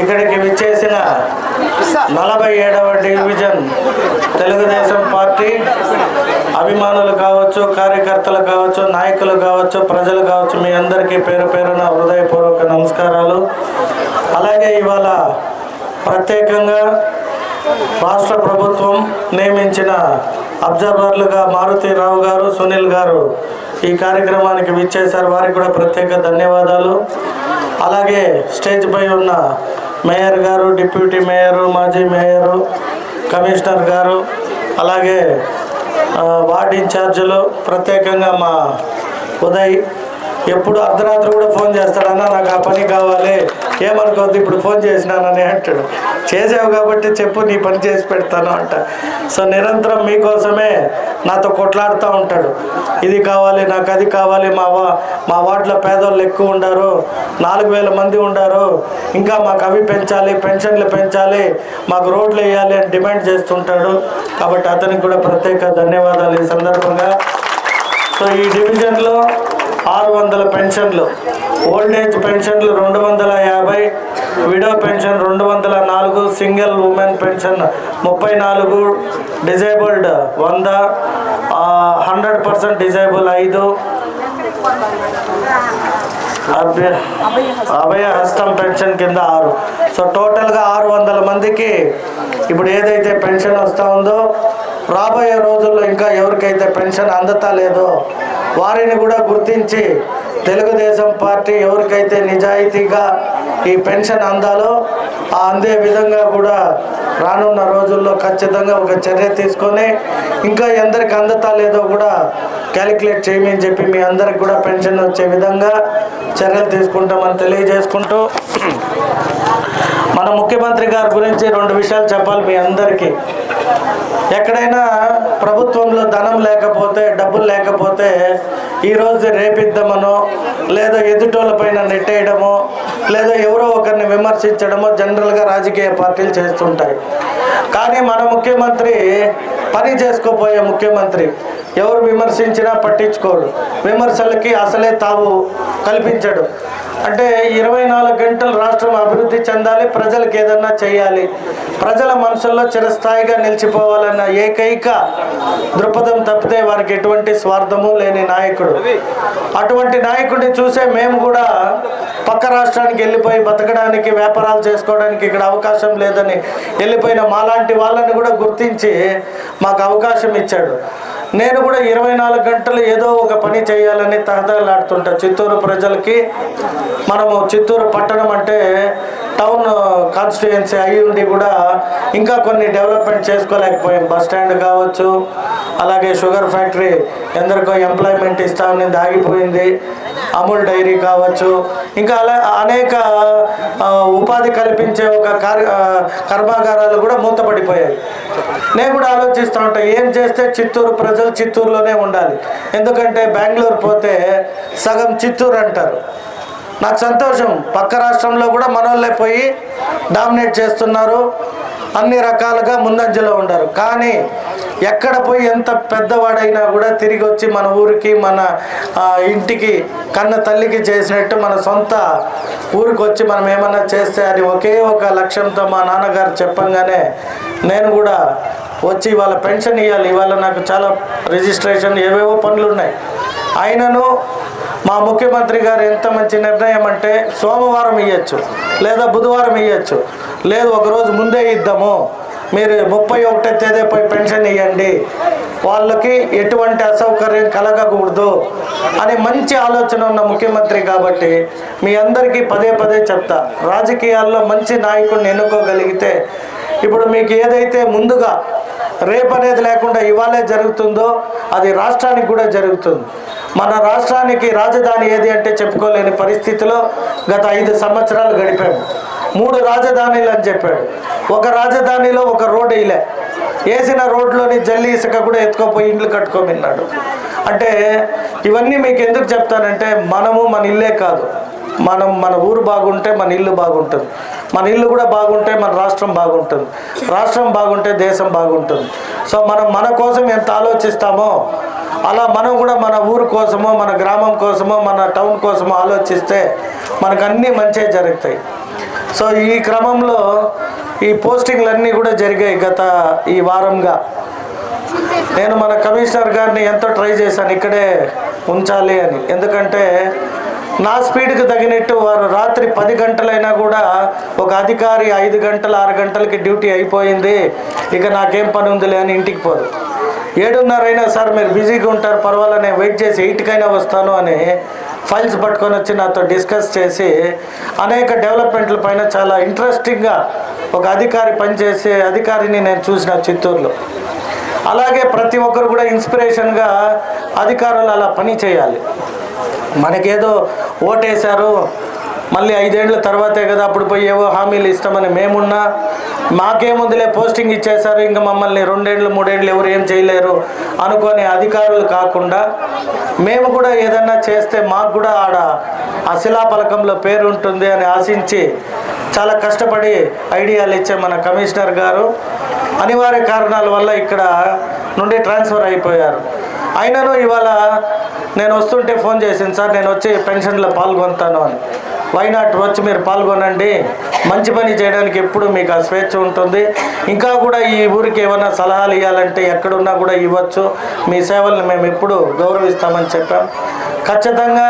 ఇక్కడికి విచ్చేసిన నలభై ఏడవ డివిజన్ తెలుగుదేశం పార్టీ అభిమానులు కావచ్చు కార్యకర్తలు కావచ్చు నాయకులు కావచ్చు ప్రజలు కావచ్చు మీ అందరికీ పేరు పేరున హృదయపూర్వక నమస్కారాలు. అలాగే ఇవాళ ప్రత్యేకంగా రాష్ట్ర ప్రభుత్వం నియమించిన అబ్జర్వర్లుగా మారుతిరావు గారు సునీల్ గారు ఈ కార్యక్రమానికి విచ్చేశారు. వారికి కూడా ప్రత్యేక ధన్యవాదాలు. అలాగే స్టేజ్ పై ఉన్న మేయర్ గారు డిప్యూటీ మేయరు మాజీ మేయరు కమిషనర్ గారు అలాగే వార్డ్ ఇన్ఛార్జీలు ప్రత్యేకంగా మా ఉదయ్. ఎప్పుడు అర్ధరాత్రి కూడా ఫోన్ చేస్తాడన్నా నాకు ఆ పని కావాలి. ఏమనుకోద్దు ఇప్పుడు ఫోన్ చేసినానని అంటాడు. చేసావు కాబట్టి చెప్పు నీ పని చేసి పెడతాను అంట. సో నిరంతరం మీకోసమే నాతో కొట్లాడుతూ ఉంటాడు. ఇది కావాలి నాకు అది కావాలి మా వా మా వార్డులో పేదోళ్ళు ఎక్కువ ఉండారు నాలుగు వేల మంది ఉండారు ఇంకా మాకు అవి పెంచాలి పెన్షన్లు పెంచాలి మాకు రోడ్లు వేయాలి అని డిమాండ్ చేస్తుంటాడు. కాబట్టి అతనికి కూడా ప్రత్యేక ధన్యవాదాలు ఈ సందర్భంగా. సో ఈ డివిజన్లో ఆరు వందల పెన్షన్లు. ఓల్డ్ ఏజ్ పెన్షన్లు రెండు వందల యాభై విడో పెన్షన్ రెండు వందల నాలుగు సింగిల్ ఉమెన్ పెన్షన్ ముప్పై నాలుగు డిజేబుల్డ్ వంద హండ్రెడ్ పర్సెంట్ డిజేబుల్ ఐదు. అభయ హస్తం పెన్షన్ కింద ఆరు. సో టోటల్గా ఆరు వందల మందికి ఇప్పుడు ఏదైతే పెన్షన్ వస్తూ ఉందో రాబోయే రోజుల్లో ఇంకా ఎవరికైతే పెన్షన్ అందతా లేదో వారిని కూడా గుర్తించి తెలుగుదేశం పార్టీ ఎవరికైతే నిజాయితీగా ఈ పెన్షన్ అందాలో ఆ అందే విధంగా కూడా రానున్న రోజుల్లో ఖచ్చితంగా ఒక చర్య తీసుకొని ఇంకా ఎందరికి అందతా లేదో కూడా క్యాలిక్యులేట్ చేయమని చెప్పి మీ అందరికి కూడా పెన్షన్ వచ్చే విధంగా చర్యలు తీసుకుంటామని తెలియజేసుకుంటూ మన ముఖ్యమంత్రి గారి గురించి రెండు విషయాలు చెప్పాలి మీ అందరికీ. ఎక్కడైనా ప్రభుత్వంలో ధనం లేకపోతే డబ్బులు లేకపోతే ఈరోజు రేపిద్దామనో లేదా ఎదుటోళ్ళ పైన నెట్టేయడమో లేదా ఎవరో ఒకరిని విమర్శించడమో జనరల్గా రాజకీయ పార్టీలు చేస్తుంటాయి. కానీ మన ముఖ్యమంత్రి పని చేసుకోపోయే ముఖ్యమంత్రి. ఎవరు విమర్శించినా పట్టించుకోడు. విమర్శలకి అసలే తావు కల్పించడు. అంటే ఇరవై నాలుగు గంటలు రాష్ట్రం అభివృద్ధి చెందాలి ప్రజలకు ఏదన్నా చేయాలి. ప్రజల మనసుల్లో చిరస్థాయిగా నిలిచిపోవాలన్న ఏకైక దృక్పథం తప్పితే వారికి ఎటువంటి స్వార్థము లేని నాయకుడు. అటువంటి నాయకుడిని చూసే మేము కూడా పక్క రాష్ట్రానికి వెళ్ళిపోయి బతకడానికి వ్యాపారాలు చేసుకోవడానికి ఇక్కడ అవకాశం లేదని వెళ్ళిపోయిన మాలాంటి వాళ్ళని కూడా గుర్తించి మాకు అవకాశం ఇచ్చాడు. నేను కూడా ఇరవై నాలుగు గంటలు ఏదో ఒక పని చేయాలని తహతలాడుతుంటా చిత్తూరు ప్రజలకి మనము చిత్తూరు పట్టణం అంటే టౌన్ కాన్స్టిట్యుయెన్సీ అయి ఉండి కూడా ఇంకా కొన్ని డెవలప్మెంట్ చేసుకోలేకపోయాం. బస్ స్టాండ్ కావచ్చు అలాగే షుగర్ ఫ్యాక్టరీ ఎందరికో ఎంప్లాయ్మెంట్ ఇస్తామని ఆగిపోయింది. అమూల్ డైరీ కావచ్చు ఇంకా అలా అనేక ఉపాధి కల్పించే ఒక కర్మాగారాలు కూడా మూతపడిపోయాయి. నేను కూడా ఆలోచిస్తూ ఉంటాను ఏం చేస్తే చిత్తూరు ప్రజలు చిత్తూరులోనే ఉండాలి. ఎందుకంటే బెంగళూరు పోతే సగం చిత్తూరు అంటారు. నాకు సంతోషం పక్క రాష్ట్రంలో కూడా మనోళ్ళే పోయి డామినేట్ చేస్తున్నారు. అన్ని రకాలుగా ముందంజలో ఉండరు. కానీ ఎక్కడ పోయి ఎంత పెద్దవాడైనా కూడా తిరిగి వచ్చి మన ఊరికి మన ఇంటికి కన్న తల్లికి చేసినట్టు మన సొంత ఊరికి వచ్చి మనం ఏమన్నా చేస్తే అది ఒకే ఒక లక్ష్యంతో మా నాన్నగారు చెప్పంగానే నేను కూడా వచ్చి ఇవాళ పెన్షన్ ఇవ్వాలి ఇవాళ నాకు చాలా రిజిస్ట్రేషన్ ఏవేవో పనులు ఉన్నాయి అయినను మా ముఖ్యమంత్రి గారు ఎంత మంచి నిర్ణయం అంటే సోమవారం ఇవ్వచ్చు లేదా బుధవారం ఇవ్వచ్చు లేదు ఒకరోజు ముందే ఇద్దాము. మీరు ముప్పై ఒకటో తేదీపై పెన్షన్ ఇవ్వండి వాళ్ళకి ఎటువంటి అసౌకర్యం కలగకూడదు అని మంచి ఆలోచన ఉన్న ముఖ్యమంత్రి కాబట్టి మీ అందరికీ పదే పదే చెప్తా. రాజకీయాల్లో మంచి నాయకుడిని ఎన్నుకోగలిగితే ఇప్పుడు మీకు ఏదైతే ముందుగా రేపు అనేది లేకుండా ఇవాళే జరుగుతుందో అది రాష్ట్రానికి కూడా జరుగుతుంది. మన రాష్ట్రానికి రాజధాని ఏది అంటే చెప్పుకోలేని పరిస్థితిలో గత ఐదు సంవత్సరాలు గడిపాము. మూడు రాజధానులు అని చెప్పాడు. ఒక రాజధానిలో ఒక రోడ్ వేయలే. వేసిన రోడ్లోని జల్లి ఇసుక కూడా ఎత్తుకోపోయి ఇండ్లు కట్టుకోమన్నాడు. అంటే ఇవన్నీ మీకు ఎందుకు చెప్తానంటే మనము మన ఇల్లే కాదు. మనం మన ఊరు బాగుంటే మన ఇల్లు బాగుంటుంది. మన ఇల్లు కూడా బాగుంటే మన రాష్ట్రం బాగుంటుంది. రాష్ట్రం బాగుంటే దేశం బాగుంటుంది. సో మనం మన కోసం ఎంత ఆలోచిస్తామో అలా మనం కూడా మన ఊరు కోసమో మన గ్రామం కోసమో మన టౌన్ కోసమో ఆలోచిస్తే మనకు అన్నీ మంచి జరుగుతాయి. సో ఈ క్రమంలో ఈ పోస్టింగ్లన్నీ కూడా జరిగాయి గత ఈ వారంగా. నేను మన కమిషనర్ గారిని ఎంతో ట్రై చేశాను ఇక్కడే ఉంచాలి అని. ఎందుకంటే నా స్పీడ్కి తగినట్టు వారు రాత్రి పది గంటలైనా కూడా ఒక అధికారి ఐదు గంటలు ఆరు గంటలకి డ్యూటీ అయిపోయింది. ఇక నాకేం పని ఉందిలే అని ఇంటికి పోదు. ఏడున్నరైనా సార్ మీరు బిజీగా ఉంటారు పర్వాలేదు నేను వెయిట్ చేసి ఎయిట్కైనా వస్తాను అని ఫైల్స్ పట్టుకొని వచ్చి నాతో డిస్కస్ చేసి అనేక డెవలప్మెంట్ల పైన చాలా ఇంట్రెస్టింగ్గా ఒక అధికారి పనిచేసే అధికారిని నేను చూసిన చిత్తూరులో. అలాగే ప్రతి ఒక్కరు కూడా ఇన్స్పిరేషన్గా అధికారులు అలా పని చేయాలి. మనకేదో ఓటేశారు మళ్ళీ ఐదేళ్ళ తర్వాతే కదా అప్పుడు పోయి ఏవో హామీలు ఇస్తామని మేమున్నా మాకేముందులే పోస్టింగ్ ఇచ్చేశారు ఇంకా మమ్మల్ని రెండేళ్ళు మూడేళ్ళు ఎవరు ఏం చేయలేరు అనుకునే అధికారులు కాకుండా మేము కూడా ఏదన్నా చేస్తే మాకు కూడా ఆడ ఆ శిలాఫలకంలో పేరు ఉంటుంది అని ఆశించి చాలా కష్టపడి ఐడియాలు ఇచ్చే మన కమిషనర్ గారు. అనివార్య కారణాల వల్ల ఇక్కడ నుండి ట్రాన్స్ఫర్ అయిపోయారు. అయినను ఇవాళ నేను వస్తుంటే ఫోన్ చేసింది సార్ నేను వచ్చి పెన్షన్లో పాల్గొంటాను అని. వైనాట్ వచ్చి మీరు పాల్గొనండి. మంచి పని చేయడానికి ఎప్పుడు మీకు ఆ స్వేచ్ఛ ఉంటుంది. ఇంకా కూడా ఈ ఊరికి ఏమైనా సలహాలు ఇవ్వాలంటే ఎక్కడున్నా కూడా ఇవ్వచ్చు. మీ సేవల్ని మేము ఎప్పుడు గౌరవిస్తామని చెప్పాం. ఖచ్చితంగా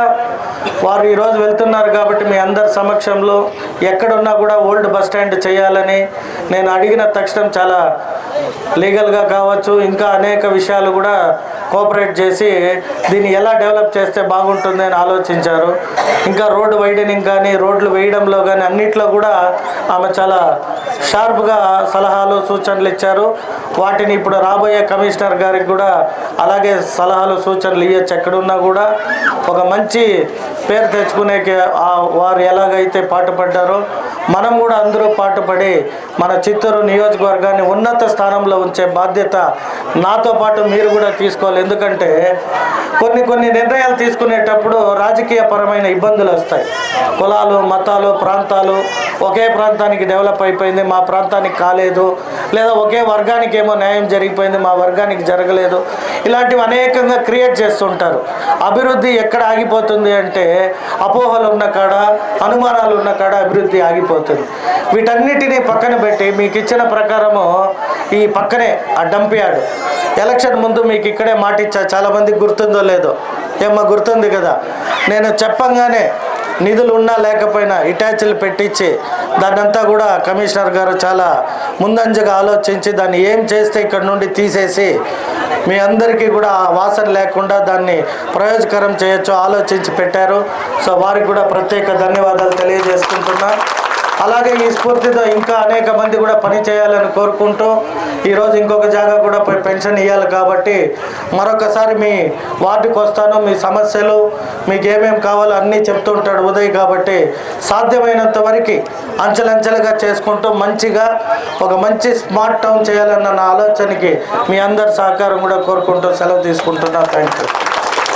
వారు ఈరోజు వెళ్తున్నారు కాబట్టి మీ అందరి సమక్షంలో ఎక్కడున్నా కూడా ఓల్డ్ బస్ స్టాండ్ చేయాలని నేను అడిగిన తక్షణం చాలా లీగల్గా కావచ్చు. ఇంకా అనేక విషయాలు కూడా కోఆపరేట్ చేసి దీన్ని ఎలా డెవలప్ చేస్తే బాగుంటుంది అని ఆలోచించారు. ఇంకా రోడ్డు వైడనింగ్ కానీ రోడ్లు వేయడంలో కానీ అన్నిట్లో కూడా ఆమె చాలా షార్ప్గా సలహాలు సూచనలు ఇచ్చారు. వాటిని ఇప్పుడు రాబోయే కమిషనర్ గారికి కూడా అలాగే సలహాలు సూచనలు ఇవ్వచ్చు ఎక్కడున్నా కూడా. ఒక మంచి పేరు తెచ్చుకునే వారు ఎలాగైతే పాటుపడ్డారో మనం కూడా అందరూ పాటుపడి మన చిత్తూరు నియోజకవర్గాన్ని ఉన్నత స్థానంలో ఉంచే బాధ్యత నాతో పాటు మీరు కూడా తీసుకోవాలి. ఎందుకంటే కొన్ని కొన్ని నిర్ణయాలు తీసుకునేటప్పుడు రాజకీయ పరమైన ఇబ్బందులు వస్తాయి. కులాలు మతాలు ప్రాంతాలు ఒకే ప్రాంతానికి డెవలప్ అయిపోయింది మా ప్రాంతానికి కాలేదు లేదా ఒకే వర్గానికి ఏమో న్యాయం జరిగిపోయింది మా వర్గానికి జరగలేదు. ఇలాంటివి అనేకంగా క్రియేట్ చేస్తుంటారు. అభివృద్ధి ఎక్కడ ఆగిపోతుంది అంటే అపోహలు ఉన్న కాడ అనుమానాలు ఉన్న కాడ అభివృద్ధి ఆగిపోతుంది. వీటన్నిటినీ పక్కన పెట్టి మీకు ఇచ్చిన ప్రకారము ఈ పక్కనే ఆ డంపియాడు ఎలక్షన్ ముందు మీకు ఇక్కడే మాట ఇచ్చా చాలామందికి గుర్తుందో లేదో? ఏమ్మా గుర్తుంది కదా? నేను చెప్పంగానే నిధులు ఉన్నా లేకపోయినా ఇటాచ్లు పెట్టించి దాన్నంతా కూడా కమిషనర్ గారు చాలా ముందంజగా ఆలోచించి దాన్ని ఏం చేస్తే ఇక్కడ నుండి తీసేసి మీ అందరికీ కూడా వాసన లేకుండా దాన్ని ప్రయోజకరం చేయొచ్చు ఆలోచించి పెట్టారు. సో వారికి కూడా ప్రత్యేక ధన్యవాదాలు తెలియజేసుకుంటున్నా. అలాగే ఈ స్ఫూర్తితో ఇంకా అనేక మంది కూడా పని చేయాలని కోరుకుంటూ ఈరోజు ఇంకొక జాగా కూడా పెన్షన్ ఇవ్వాలి కాబట్టి మరొకసారి మీ వార్డుకి వస్తాను. మీ సమస్యలు మీకు ఏమేమి కావాలో అన్నీ చెప్తుంటాడు ఉదయ్ కాబట్టి సాధ్యమైనంత వరకు అంచెలంచెలుగా చేసుకుంటూ మంచిగా ఒక మంచి స్మార్ట్ టౌన్ చేయాలన్న నా ఆలోచనకి మీ అందరి సహకారం కూడా కోరుకుంటూ సెలవు తీసుకుంటున్నా. Thank you